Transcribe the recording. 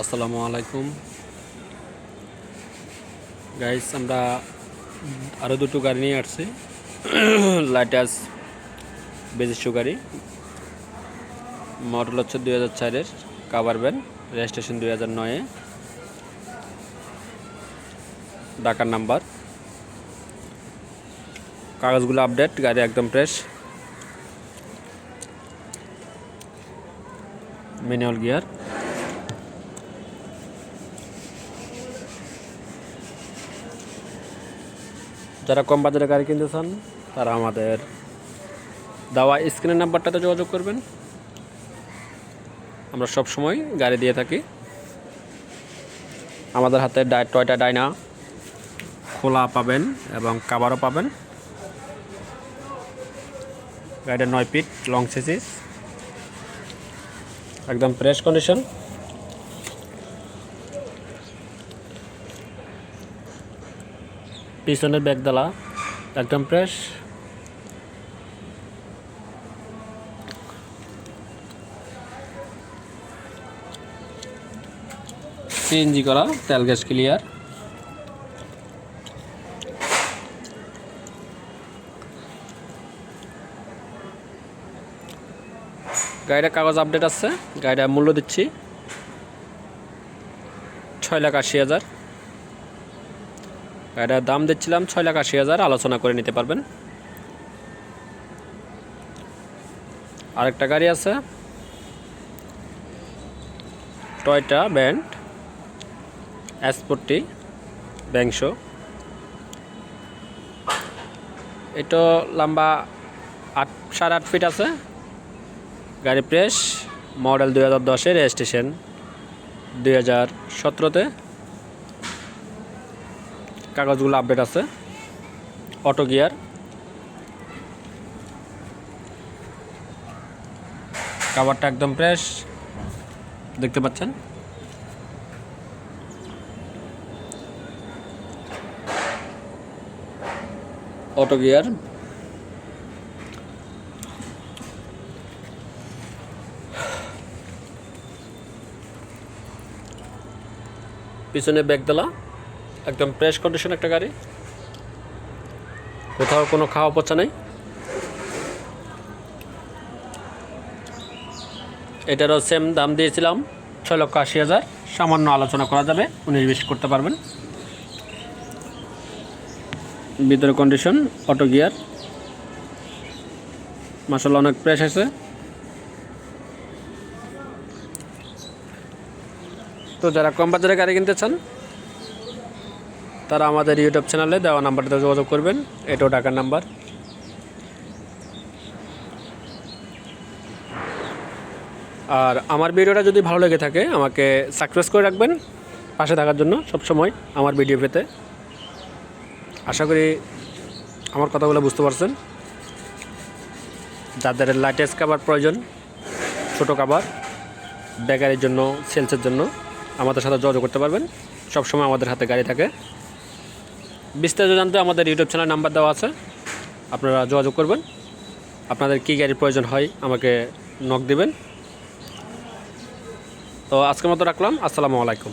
আসসালামু আলাইকুম। গাইস আমরা আরও দুটো গাড়ি নিয়ে আসছি। লাইটাস বেজিস্টু গাড়ি। মডেল হচ্ছে দুই হাজার চারের কাভার ভ্যান রেজিস্ট্রেশন দুই হাজার নয়ে ডাকার নাম্বার কাগজগুলো আপডেট গাড়ি একদম ফ্রেশ ম্যানুয়াল গিয়ার যারা কম বাজারে গাড়ি কিনতে চান তারা আমাদের দেওয়া স্ক্রিনের নাম্বারটাতে যোগাযোগ করবেন। আমরা সব সময় গাড়ি দিয়ে থাকি। আমাদের হাতে ডাই টয়টা ডাইনা খোলা পাবেন এবং কাবারও পাবেন। গাড়িটা নয় ফিট লং সিসিস একদম ফ্রেশ কন্ডিশন পিছনের ব্যাগদালা, একদম ফ্রেশ সিএনজি করা, তেল গ্যাস ক্লিয়ার গাড়িটার কাগজ আপডেট আছে গাড়িটার মূল্য দিচ্ছি। ছয় লাখ আশি হাজার। গাড়িটার দাম দিচ্ছিলাম ছয় লাখ আশি হাজার, আলোচনা করে নিতে পারবেন। আরেকটা গাড়ি আছে। টয়টা ব্যান্ড এসপোর্টটি ব্যাংশ এটা লম্বা আট, সাড়ে আট ফিট আছে। গাড়ি প্রেস মডেল দুই হাজার দশে রেজিস্ট্রেশন দুই হাজার সতেরোতে। কাগজগুলো আপডেট আছে। অটো গিয়ার কাভারটা একদম ফ্রেশ দেখতে পাচ্ছেন? অটো গিয়ার পিছনে ব্যাগদলা একদম ফ্রেশ কন্ডিশন একটা গাড়ি। কোথাও কোনো খাওয়া পচা নেই। এটারও সেম দাম দিয়েছিলাম ছয় লক্ষ আশি হাজার। সামান্য আলোচনা করা যাবে উনিশ বিশ করতে পারবেন। ভিতরে কন্ডিশন অটো গিয়ার মাসাল্লাহ অনেক ফ্রেশ আছে। তো যারা কম বাজারে গাড়ি কিনতে চান তারা আমাদের ইউটিউব চ্যানেলে দেওয়া নাম্বারটাতে যোগাযোগ করবেন। এটাও টাকার নাম্বার আর আমার ভিডিওটা যদি ভালো লেগে থাকে, আমাকে সাকসেস করে রাখবেন। পাশে থাকার জন্য সব সময় আমার ভিডিও পেতে। আশা করি আমার কথাগুলো বুঝতে পারছেন। যাদের লাইটেস্ট কাভার প্রয়োজন, ছোটো কাভার বেকারির জন্য সেলসের জন্য, আমাদের সাথে যোগাযোগ করতে পারবেন। সবসময় আমাদের হাতে গাড়ি থাকে। বিস্তারিত জানতে আমাদের ইউটিউব চ্যানেল নাম্বার দেওয়া আছে। আপনারা যোগাযোগ করবেন। আপনাদের কী গাড়ির প্রয়োজন হয় আমাকে নক দেবেন। তো আজকের মতো রাখলাম। আসসালামু আলাইকুম।